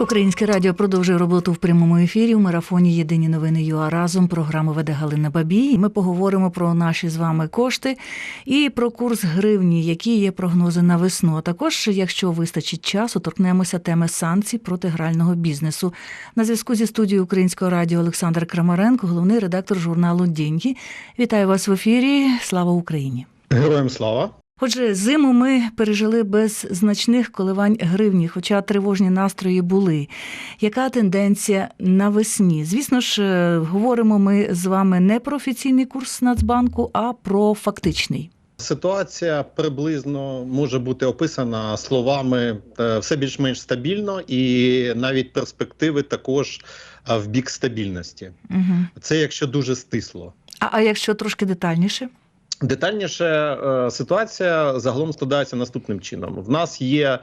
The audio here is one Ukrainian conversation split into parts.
Українське радіо продовжує роботу в прямому ефірі. У марафоні Єдині новини ЮА разом. Програму веде Галина Бабій. Ми поговоримо про наші з вами кошти і про курс гривні, які є прогнози на весну. А також, якщо вистачить часу, торкнемося теми санкцій проти грального бізнесу. На зв'язку зі студією Українського радіо Олександр Крамаренко, головний редактор журналу Діньги. Вітаю вас в ефірі. Слава Україні! Героям слава. Отже, зиму ми пережили без значних коливань гривні, хоча тривожні настрої були. Яка тенденція навесні? Звісно ж, е, говоримо ми з вами не про офіційний курс Нацбанку, а про фактичний. Ситуація приблизно може бути описана словами е, все більш-менш стабільно, і навіть перспективи також е, в бік стабільності. Угу. Це якщо дуже стисло. А, а якщо трошки детальніше? Детальніше е, ситуація загалом складається наступним чином: в нас є.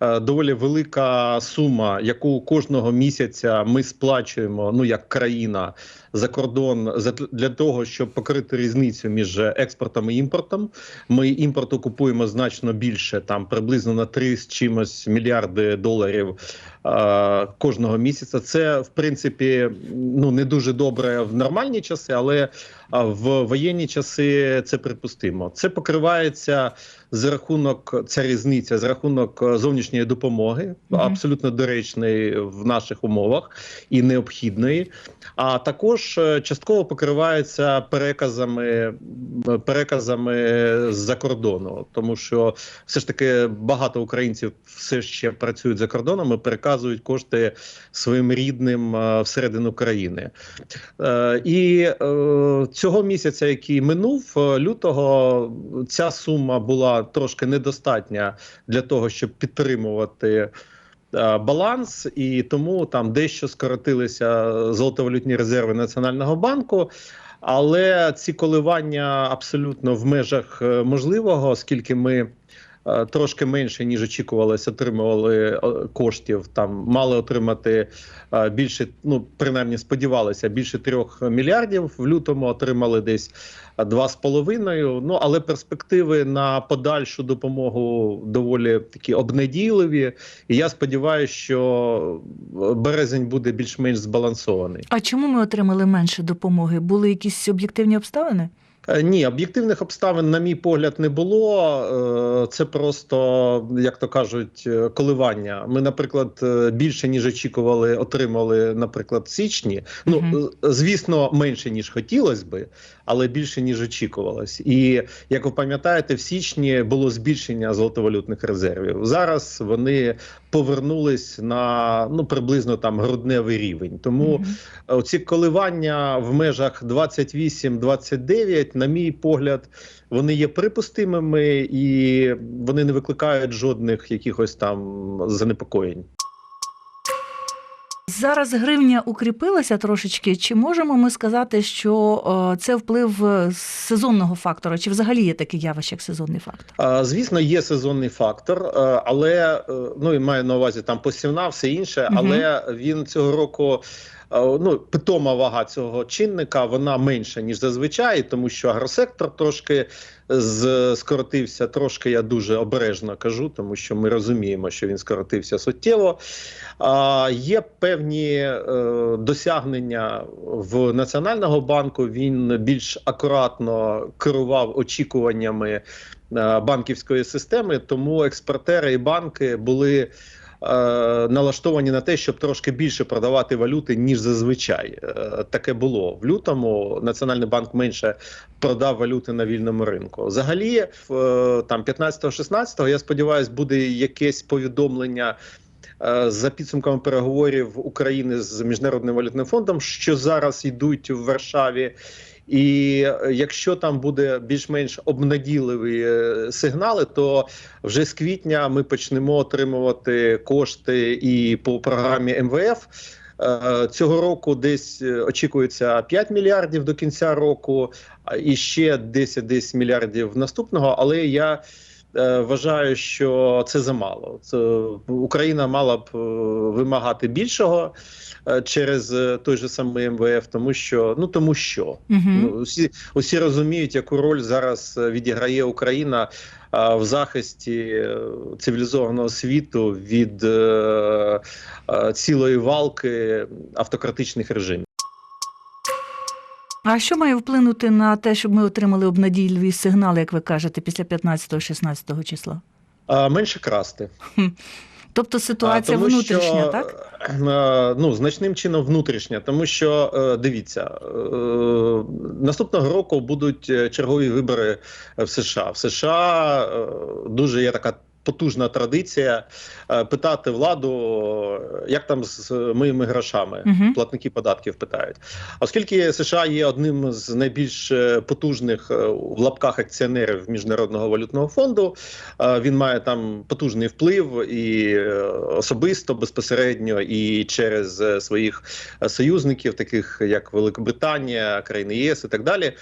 е, Доволі велика сума, яку кожного місяця ми сплачуємо, ну як країна за кордон, для того, щоб покрити різницю між експортом і імпортом. Ми імпорту купуємо значно більше, там приблизно на 3 з чимось мільярди доларів кожного місяця. Це в принципі ну не дуже добре в нормальні часи, але в воєнні часи це припустимо. Це покривається за рахунок ця різниця, за рахунок е, зовнішньої допомоги, абсолютно доречної в наших умовах і необхідної. А також е, частково покривається переказами, переказами з-за кордону, тому що все ж таки багато українців все ще працюють за кордоном і переказують кошти своїм рідним е, всередину країни. Е, І е, цього місяця, який минув, лютого, ця сума була трошки недостатня для того, щоб підтримувати. Баланс і тому там дещо скоротилися золотовалютні резерви Національного банку, але ці коливання абсолютно в межах можливого, оскільки ми трошки менше ніж очікувалось, отримували е, коштів. Там мали отримати е, більше, ну принаймні сподівалися, більше трьох мільярдів. В лютому отримали десь е, два з половиною. Ну але перспективи на подальшу допомогу доволі такі обнадійливі. І я сподіваюся, що е, березень буде більш-менш збалансований. А чому ми отримали менше допомоги? Були якісь об'єктивні обставини? Е, Ні, об'єктивних обставин, на мій погляд, не було. Е, Це просто, як то кажуть, е, коливання. Ми, наприклад, більше ніж очікували, отримали, наприклад, в січні. Ну звісно, менше ніж хотілося би, але більше ніж очікувалось. І як ви пам'ятаєте, в січні було збільшення золотовалютних резервів. Зараз вони повернулись на ну приблизно там грудневий рівень. Тому. Мгм. Оці коливання в межах 28-29, на мій погляд, вони є припустимими і вони не викликають жодних якихось там занепокоєнь. Зараз гривня укріпилася трошечки. Чи можемо ми сказати, що е, це вплив е, сезонного фактора, чи взагалі є таке явище, як сезонний фактор? Звісно, є сезонний фактор, е, але ну і маю на увазі там посівна, все інше, але але він цього року. Е, Ну, питома вага цього чинника вона менша ніж зазвичай, тому що агросектор трошки з скоротився. Трошки я дуже обережно кажу, тому що ми розуміємо, що він скоротився суттєво. А, є певні е, досягнення в Національного банку. Він більш акуратно керував очікуваннями е, банківської системи, тому експортери і банки були. Е, Налаштовані на те, щоб трошки більше продавати валюти ніж зазвичай. Е, Таке було в лютому. Національний банк менше продав валюти на вільному ринку. Взагалі, е, там 15-16, я сподіваюся, буде якесь повідомлення. За підсумками переговорів України з міжнародним валютним фондом, що зараз йдуть в Варшаві, і е, якщо там буде більш-менш обнадійливі е, сигнали, то вже з квітня ми почнемо отримувати кошти і по програмі МВФ. Е, Цього року десь очікується 5 мільярдів до кінця року, і ще 10 мільярдів наступного. Але я вважаю, що це замало. Це Україна мала б е, вимагати більшого е, через е, той же самий МВФ, тому що ну тому що Угу. ну усі усі розуміють, яку роль зараз е, відіграє Україна. В захисті е, цивілізованого світу від е, е, цілої валки автократичних режимів. А що має вплинути на те, щоб ми отримали обнадійливі сигнали, як ви кажете, після 15-16 числа? А, менше красти. Тобто ситуація А, тому внутрішня, що, так? е, Ну, значним чином внутрішня, тому що е, дивіться, е, наступного року будуть е, чергові вибори в США. В США е, дуже є така. Потужна традиція е, питати владу, е, як там з моїми грошами Мгм. платники податків питають. Оскільки США є одним з найбільш е, потужних в лапках акціонерів міжнародного валютного фонду, він має там потужний вплив і особисто безпосередньо, і через своїх союзників, таких як Великобританія, країни ЄС і так далі.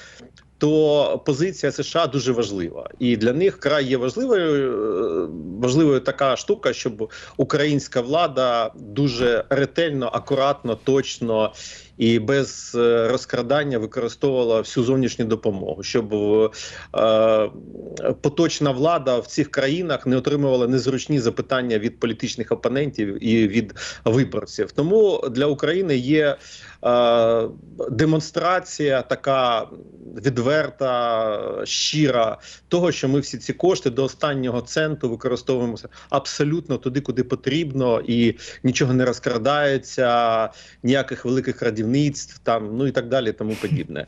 То позиція США дуже важлива, і для них край є важливою е, важливою така штука, щоб українська влада дуже ретельно, акуратно, точно і без е, розкрадання використовувала всю зовнішню допомогу, щоб е, поточна влада в цих країнах не отримувала незручні запитання від політичних опонентів і від виборців. Тому для України є е, демонстрація така відверта, щира того, що ми всі ці кошти до останнього центу використовуємося абсолютно туди, куди потрібно, і нічого не розкрадається, ніяких великих радівництв, там ну і так далі, тому подібне.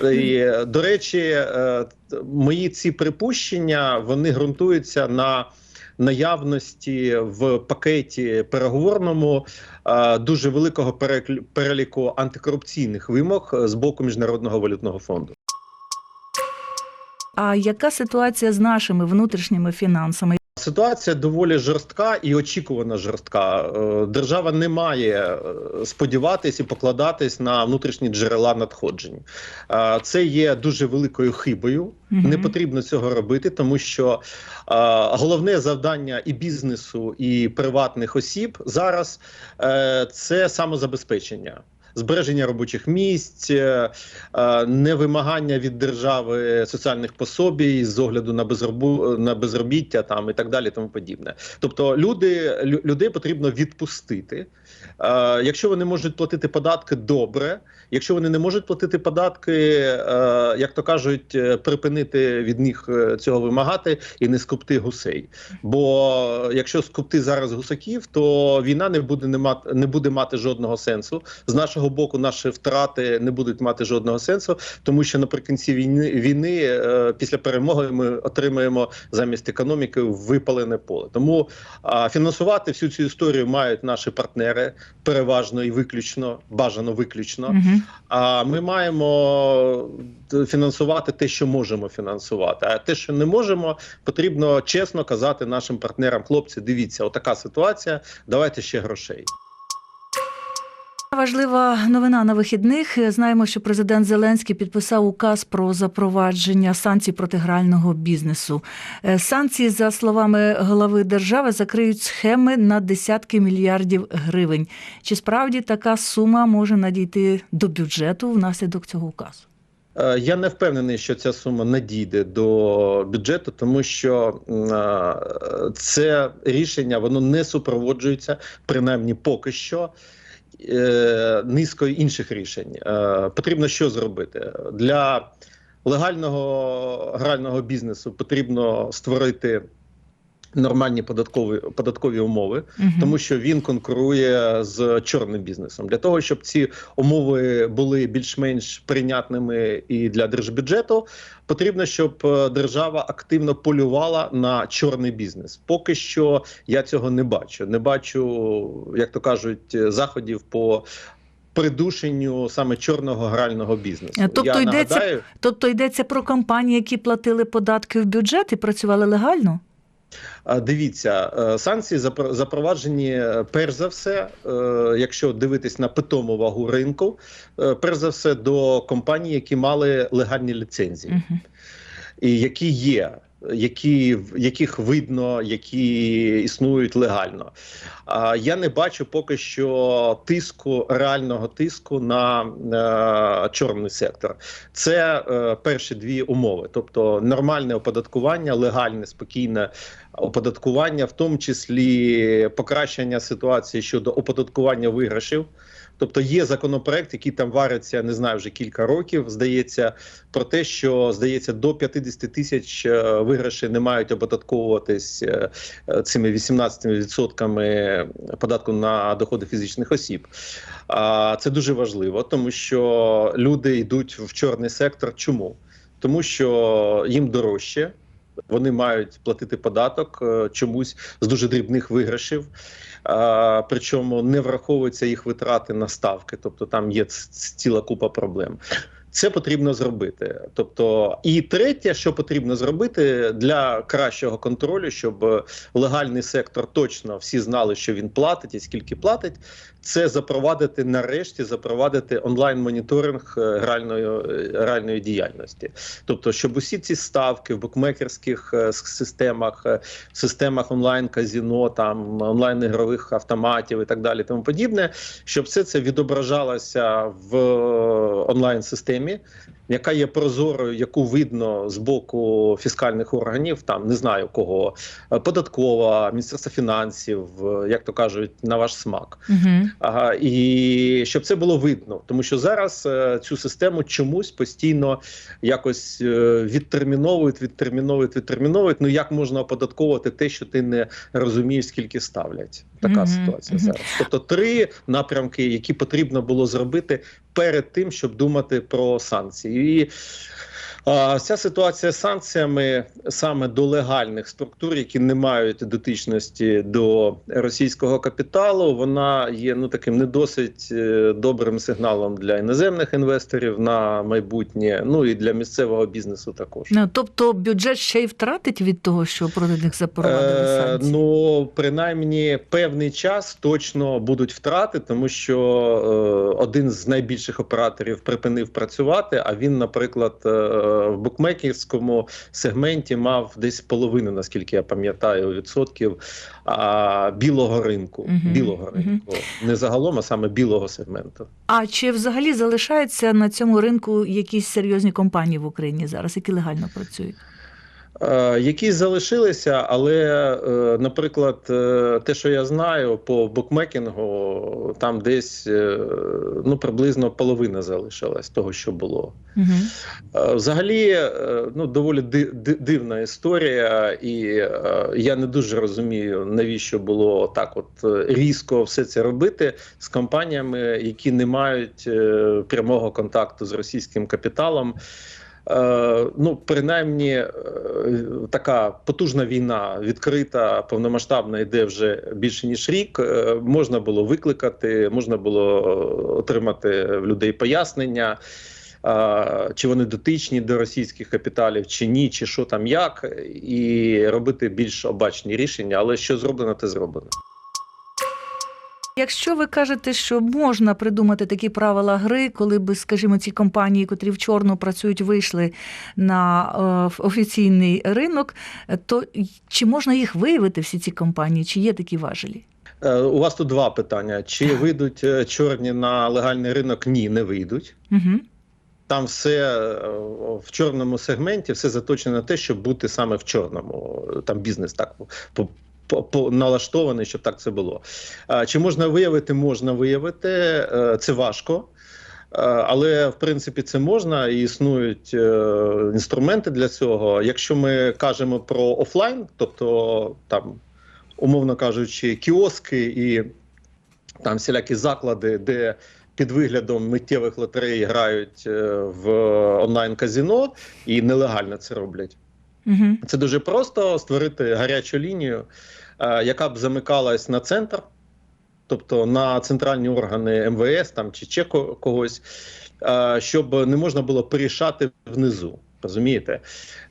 І, до речі, е, мої ці припущення вони ґрунтуються на. Наявності в пакеті переговорному е, дуже великого переліку антикорупційних вимог з боку міжнародного валютного фонду. А яка ситуація з нашими внутрішніми фінансами? Ситуація доволі жорстка і очікувана жорстка. Е, Держава не має е, сподіватись і покладатись на внутрішні джерела надходжень. Е, Це є дуже великою хибою. Мгм. Не потрібно цього робити, тому що головне завдання і бізнесу, і приватних осіб зараз це самозабезпечення. Збереження робочих місць, е, е, невимагання від держави соціальних пособій з огляду на безробу на безробіття там і так далі, тому подібне. Тобто, люди людей потрібно відпустити. Е, Якщо вони можуть платити податки, добре. Якщо вони не можуть платити податки, як то кажуть, припинити від них цього вимагати і не скупти гусей. Бо якщо скупти зараз гусаків, то війна не буде не мати не буде мати жодного сенсу. З нашого боку, наші втрати не будуть мати жодного сенсу, тому що наприкінці війни війни е, після перемоги ми отримаємо замість економіки випалене поле. Тому фінансувати всю цю історію мають наші партнери переважно і виключно, бажано виключно. Мгм. А ми маємо фінансувати те, що можемо фінансувати. А те, що не можемо, потрібно чесно казати нашим партнерам: хлопці, дивіться, отака ситуація. Давайте ще грошей. Важлива новина на вихідних. Знаємо, що президент Зеленський підписав указ про запровадження санкцій проти грального бізнесу. Е, Санкції, за словами глави держави, закриють схеми на десятки мільярдів гривень. Чи справді така сума може надійти до бюджету внаслідок цього указу? Е, Я не впевнений, що ця сума надійде до бюджету, тому що е, це рішення воно не супроводжується, принаймні поки що. Е, Низкою інших рішень Е, потрібно що зробити для легального грального бізнесу. Потрібно створити нормальні податкові податкові умови, Мгм. тому що він конкурує з чорним бізнесом. Для того щоб ці умови були більш-менш прийнятними і для держбюджету, потрібно, щоб е, держава активно полювала на чорний бізнес. Поки що я цього не бачу. Не бачу, як то кажуть, заходів по. Придушенню саме чорного грального бізнесу. Е, тобто я йдеться- нагадаю, Тобто йдеться про компанії, які платили податки в бюджет і працювали легально? Дивіться, е, санкції запроваджені е, перш за все, е, якщо дивитись на питому вагу ринку, перш за все до компаній, які мали легальні ліцензії, і які є які, яких видно, які існують легально. А я не бачу поки що тиску, реального тиску на е, чорний сектор. Це е, перші дві умови, тобто нормальне оподаткування, легальне, спокійне оподаткування, в тому числі покращення ситуації щодо оподаткування виграшів. Тобто є законопроект, який там вариться, не знаю, вже кілька років. Здається, про те, що здається, до 50 тисяч е, виграшей не мають оподатковуватись е, цими 18% податку на доходи фізичних осіб. Це дуже важливо, тому що люди йдуть в чорний сектор. Чому? Тому що їм дорожче. Вони мають платити податок е, чомусь з дуже дрібних виграшів, причому не враховуються їх витрати на ставки, тобто там є ціла купа проблем. Це потрібно зробити. Тобто, і третє, що потрібно зробити для кращого контролю, щоб легальний сектор точно всі знали, що він платить і скільки платить, це запровадити нарешті запровадити онлайн-моніторинг е, гральної, е, діяльності. Тобто, щоб усі ці ставки в букмекерських е, системах, системах онлайн-казіно, там онлайн-ігрових автоматів і так далі, тому подібне, щоб все це відображалося в е, онлайн-системі, яка є прозорою, яку видно з боку фіскальних органів, там не знаю кого, податкова, міністерство фінансів, як то кажуть, на ваш смак. Угу. Ага, і щоб це було видно, тому що зараз е, цю систему чомусь постійно якось е, відтерміновують, відтерміновують, відтерміновують. Ну як можна оподатковувати те, що ти не розумієш, скільки ставлять? Така Мгм, ситуація мгм. зараз. Тобто три напрямки, які потрібно було зробити перед тим, щоб думати про санкції. І Ця ситуація з санкціями саме до легальних структур, які не мають дотичності до російського капіталу, вона є ну таким не досить е, добрим сигналом для іноземних інвесторів на майбутнє, ну і для місцевого бізнесу також. Ну, тобто бюджет ще й втратить від того, що проти них запровадили Е, ну, принаймні, певний час точно будуть втрати, тому що е, один з найбільших операторів припинив працювати. А він, наприклад, е, в букмекерському сегменті мав десь половину, наскільки я пам'ятаю, відсотків а, білого ринку. Мгм, Білого ринку, не загалом, а саме білого сегменту. А чи взагалі залишаються на цьому ринку якісь серйозні компанії в Україні зараз, які легально працюють? Е, Якісь залишилися, але, е, наприклад, е, те, що я знаю по букмекінгу, там десь ну, приблизно половина залишилась того, що було. Угу. Взагалі, ну доволі ди- ди- дивна історія, і я не дуже розумію, навіщо було так, от різко все це робити з компаніями, які не мають прямого контакту з російським капіталом. Е, ну, принаймні, е, така потужна війна відкрита, повномасштабна йде вже більше ніж рік. Е, можна було викликати, можна було отримати в людей пояснення. Чи вони дотичні до російських капіталів, чи ні, чи що там як, і робити більш обачні рішення, але що зроблено, те зроблено. Якщо ви кажете, що можна придумати такі правила гри, коли би, скажімо, ці компанії, котрі в чорну працюють, вийшли на е, офіційний ринок, то чи можна їх виявити всі ці компанії? Чи є такі важелі? Е, У вас тут два питання: чи вийдуть е, чорні на легальний ринок? Ні, не вийдуть. Угу. Там все в чорному сегменті, все заточено на те, щоб бути саме в чорному. Там бізнес так налаштований, щоб так це було. Чи можна виявити? Можна виявити. Е, Це важко. Е, Але в принципі це можна і існують е, інструменти для цього. Якщо ми кажемо про офлайн, тобто там, умовно кажучи, кіоски і там всілякі заклади, де під виглядом миттєвих лотерей грають в онлайн-казіно і нелегально це роблять. Угу. Це дуже просто створити гарячу лінію, е, яка б замикалась на центр, тобто на центральні органи МВС там чи ще когось, е, щоб не можна було порішати внизу. Розумієте?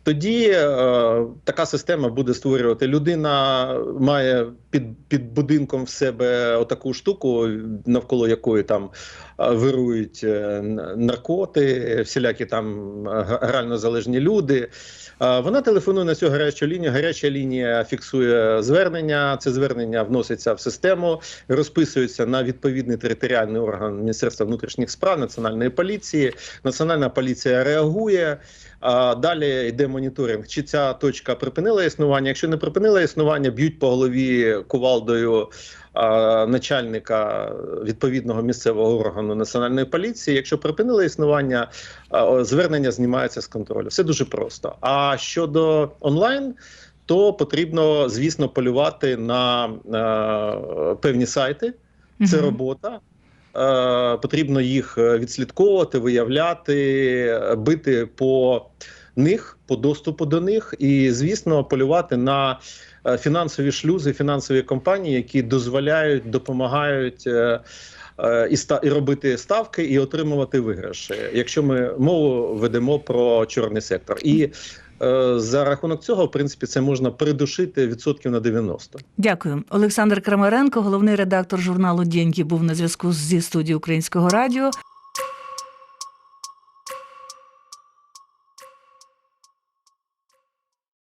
Тоді е, така система буде створювати. Людина має під, під будинком в себе отаку штуку, навколо якої там е, вирують е, наркоти, всілякі там е, грально залежні люди. Вона телефонує на цю гарячу лінію. Гаряча лінія фіксує звернення. Це звернення вноситься в систему, розписується на відповідний територіальний орган Міністерства внутрішніх справ Національної поліції. Національна поліція реагує. А далі йде моніторинг, чи ця точка припинила існування. Якщо не припинила існування, б'ють по голові кувалдою а, начальника відповідного місцевого органу національної поліції. Якщо припинила існування, а, звернення знімається з контролю. Все дуже просто. А щодо онлайн. То потрібно, звісно, полювати на е, певні сайти. Це робота. Е, потрібно їх е, відслідковувати, виявляти, бити по них, по доступу до них, і, звісно, полювати на е, фінансові шлюзи, фінансові компанії, які дозволяють, допомагають. е, е, І ста і робити ставки і отримувати виграші, якщо ми мову ведемо про чорний сектор, і е, за рахунок цього, в принципі, це можна придушити відсотків на 90. Дякую. Олександр Крамаренко, головний редактор журналу Дєньки, був на зв'язку зі студією Українського радіо.